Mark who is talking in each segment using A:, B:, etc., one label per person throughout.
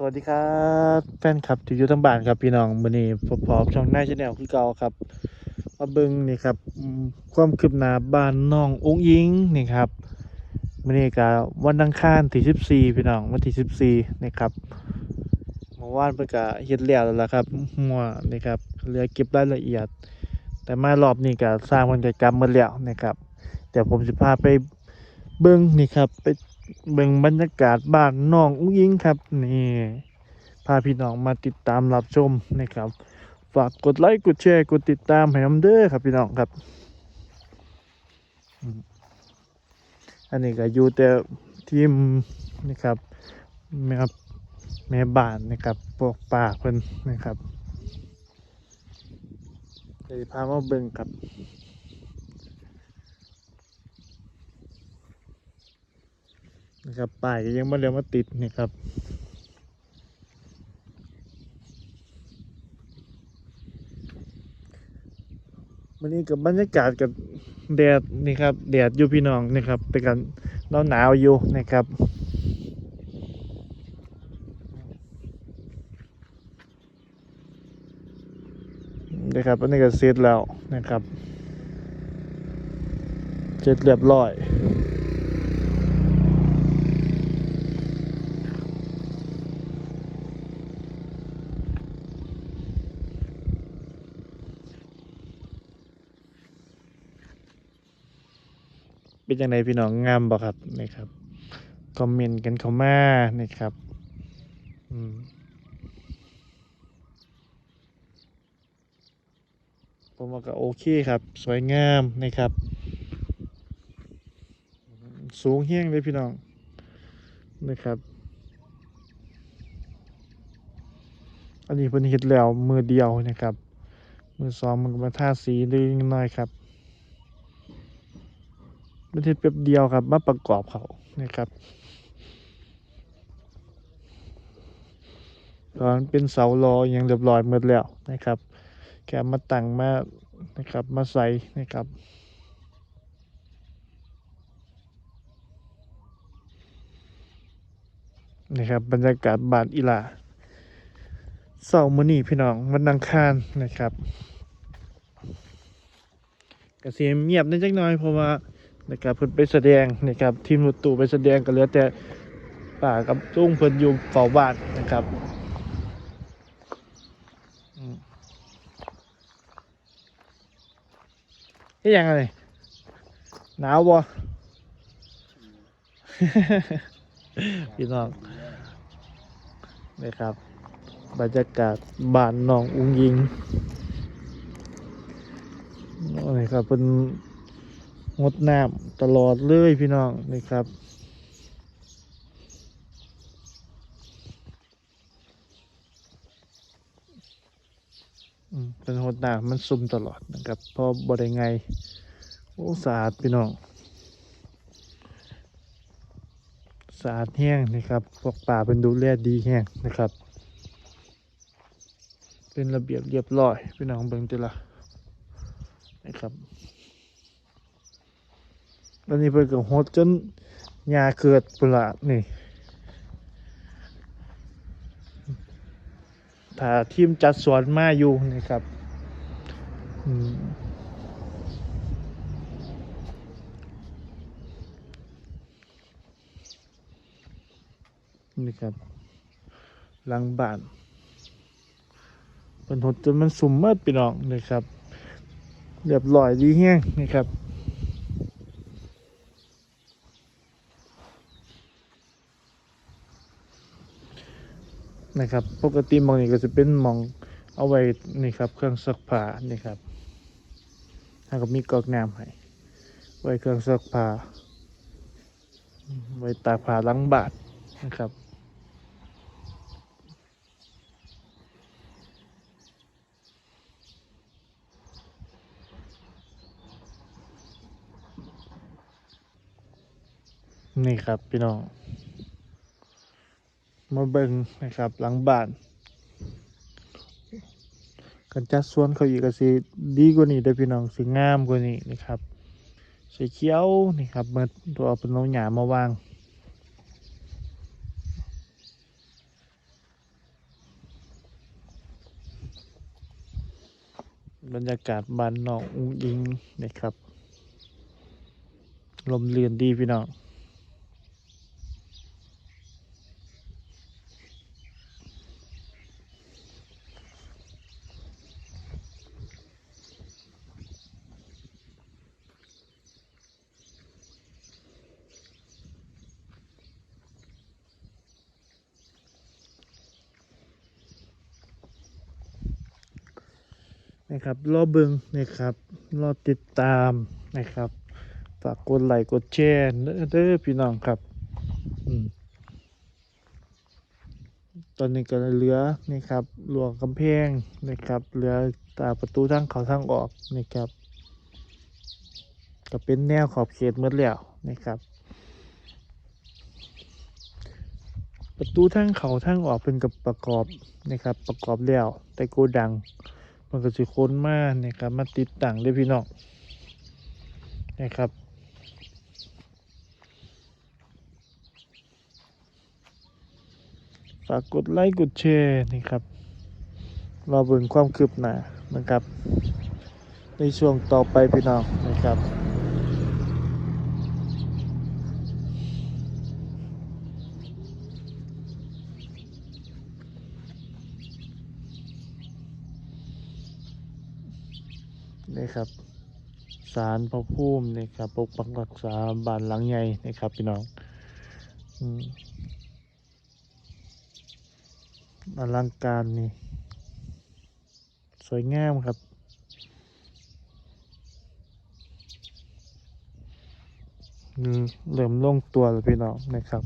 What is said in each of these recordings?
A: สวัสดีครับแฟนคลับที่อยู่ทั้งบ้านครับพี่น้องมื้อนี้ผมพร้อมช่องหน้าชาแนลคือเก่าครับมาเบิ่งนี่ครับความคืบหน้าบ้านน้ององอิงนี่ครับมื้อนี้ก็วันอังคารที่14พี่น้องวันที่14นี่ครับเมื่อวานเพิ่นก็เฮ็ดแล้วแล้วครับหัวนี่ครับเหลือเก็บรายละเอียด แต่มารอบนี้ก็สร้างเพิ่นก็กำหมดแล้วนะครับเดี๋ยวผมสิพาไปเบิ่งนี่ครับไป เบิ่งบรรยากาศบ้านน้องอุ้งอิงครับนี่พาพี่น้องมาติดตามรับชมนะครับ ฝากกดไลค์กดแชร์กดติดตามให้น้ำเด้อครับพี่น้องครับ อันนี้ก็อยู่แต่ทีมนะครับแม่บแม่บ้านนะครับพวกป่าเพิ่นนะครับเลยพามาเบิ่งครับ นะครับป้ายก็ยังไม่เรียมาติดนี่ครับวันนี้กับบรรยากาศกับแดดนี่ครับแดดอยู่พี่น้องนี่ครับ แต่กันเราหนาวอยู่นะครับนะครับอันนี้ก็เสร็จแล้วนะครับเสร็จเรียบร้อย เป็นยังไงพี่น้องงามบ่ครับนี่ครับคอมเมนต์กันเข้ามานี่ครับอืมผมว่าก็โอเคครับ สวยงามนะครับ สูงเฮี้ยงเลยพี่น้องนะครับ อันนี้เพิ่นเฮ็ดแล้วมือเดียวนะครับ มือสองมันก็มาทาสีเล็กน้อยครับ ไม่ใช่แป๊บเดียวครับ มาประกอบเขานะครับตอนเป็นเสารออย่างเรียบร้อยหมดแล้วนะครับแค่มาตั้งมานะครับมาใส่นะครับนะครับบรรยากาศบานอีลาเสาร์มื้อนี้พี่น้องวันอังคารนะครับกเสียงเงียบนิดจักหน่อยเพราะว่า นะครับเพิ่นไปแสดงนะครับทีมรถตู้ไปแสดงก็เหลือแต่ป่ากับจุ้งเพิ่นอยู่เฝ้าบ้านนะครับอืมเฮ็ดหยังไงหนาวบ่พี่น้องนะครับ บรรยากาศบ้านน้องอุ้งยิงนี่ครับเป็น งดน้ำตลอดเลยพี่น้องนี่ครับอืมเป็นหดน้ำมันซุ่มตลอดนะครับเพราะบ่ได้ไงโอ้สะอาดพี่น้องสะอาดแห้งนะครับ พวกป่าเป็นดูแลดีแห้งนะครับ เป็นระเบียบเรียบร้อย พี่น้องเบิ่งติละนะครับ อันนี้เพิ่นก็หดจนหญ้าเกิดพุ่นละนี่ถ้าทีมจัดสวนมาอยู่นี่ครับอืมนี่ครับหลังบ้านเป็นหดจนมันสุ่มเมิดพี่น้องนี่ครับเรียบร้อยดีแห้งนี่ครับ นะครับ ปกติมองนี้ก็จะเป็นมองเอาไว้นี่ครับ เครื่องซักผ้านี่ครับถ้าก็มีกอกน้ำให้ไว้เครื่องซักผ้าไว้ตากผ้าล้างบาทนะครับนี่ครับพี่น้อง มาเบิ่งนะครับ หลังบ้านกันจัดสวนเขาอีกก็สิดีกว่านี้ได้พี่น้องสิงามกว่านี้นะครับสีเขียวนี่ครับเมื่อตัวเป็นน้องหยามาวางบรรยากาศบ้านนองอุ้งอิงนะครับ ลมเรือนดีพี่น้อง นะครับ รอเบิงนะครับ รอติดตามนะครับ ฝากกดไลค์กดแชร์เด้อพี่น้องครับอตอนนี้ก็เหลือนี่ครับหลวงกำแพงนะครับ เหลือตาประตูทางเขาทางออกนะครับ ก็เป็นแนวขอบเขตหมดแล้วนะครับ ประตูทางเขาทางออกเป็นกับประกอบนะครับ ประกอบแล้วแต่โกดัง มันก็จะค้นมากนะครับ มาติดตั้งได้พี่น้องนะครับฝากกดไลค์กดแชร์นะครับรอเบิ่งความคืบหน้านะครับ ในช่วงต่อไปพี่น้องนะครับ นี่ครับสารพระภูมินี่ครับปกปักรักษาบ้านหลังใหญ่นะครับพี่น้องอลังการนี่สวยงามครับเริ่มลงตัวแล้วพี่น้องนะครับ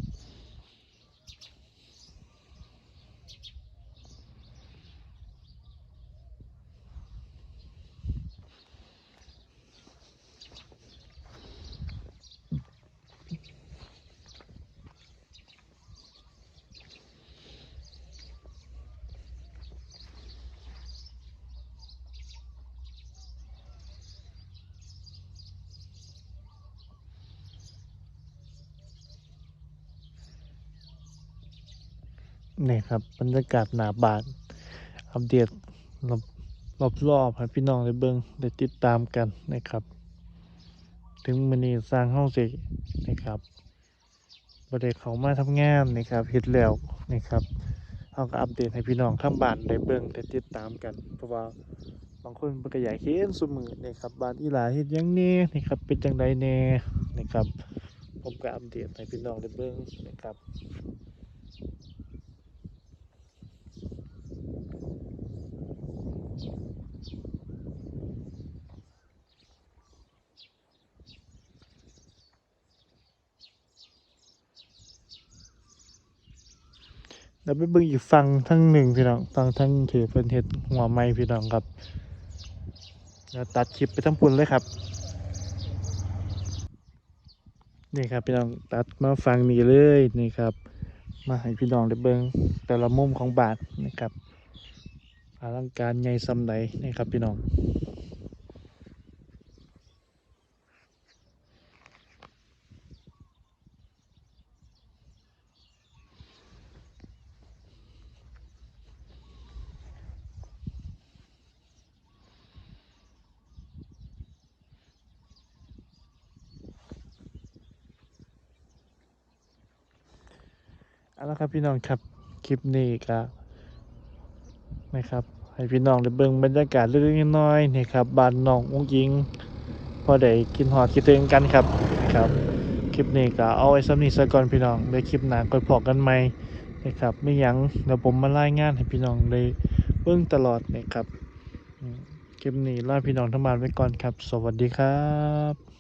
A: นี่ครับบรรยากาศหนาบานอัปเดตรอบรอบรอบให้พี่น้องได้เบิ่งได้ติดตามกันนะครับ ถึงมือนี้สร้างเฮาสินะครับบ่ได้เขามาทำงานนะครับเฮ็ดแล้วนะครับเฮาก็อัปเดตให้พี่น้องทางบ้านได้เบิ่งได้ติดตามกัน เพราะว่าบางคนเพิ่นก็อยาเห็นซุมื้อนะครับบ้านอีหลาเฮ็ดยังแหน่นะครับเป็นจังไดแน่นะครับ ผมก็อัปเดตให้พี่น้องได้เบิ่งนะครับ แล้วไปเบิ่งอีกฝั่งทั้งหนึ่งพี่น้องฝั่งทั้งถือเป็นเห็ดหัวไม้พี่น้องครับแล้วตัดคลิปไปทั้งปุ่นเลยครับนี่ครับพี่น้องตัดมาฟังนี่เลยนี่ครับ มาให้พี่น้องได้เบิ่งแต่ละมุมของบาทนะครับอลังการใหญ่ซำใดนี่ครับพี่น้อง เอาละครับพี่น้องครับคลิปนี้ก็นะครับ ให้พี่น้องได้เบิ่งบรรยากาศเล็กๆน้อยๆนี่ครับบ้านน้องอุ้งยิง พอได้กินหอดคิดถึงกันครับครับ คลิปนี้ก็เอาไว้สำนี้ซะก่อนพี่น้องในคลิปหนาค่อยพอกันใหมนะครับไม่ยังเดี๋ยวผมมารายงานให้พี่น้องได้เบิ่งตลอดนะครับคลิปนี้ลาพี่น้องทั้งบ้านไว้ก่อนครับ สวัสดีครับ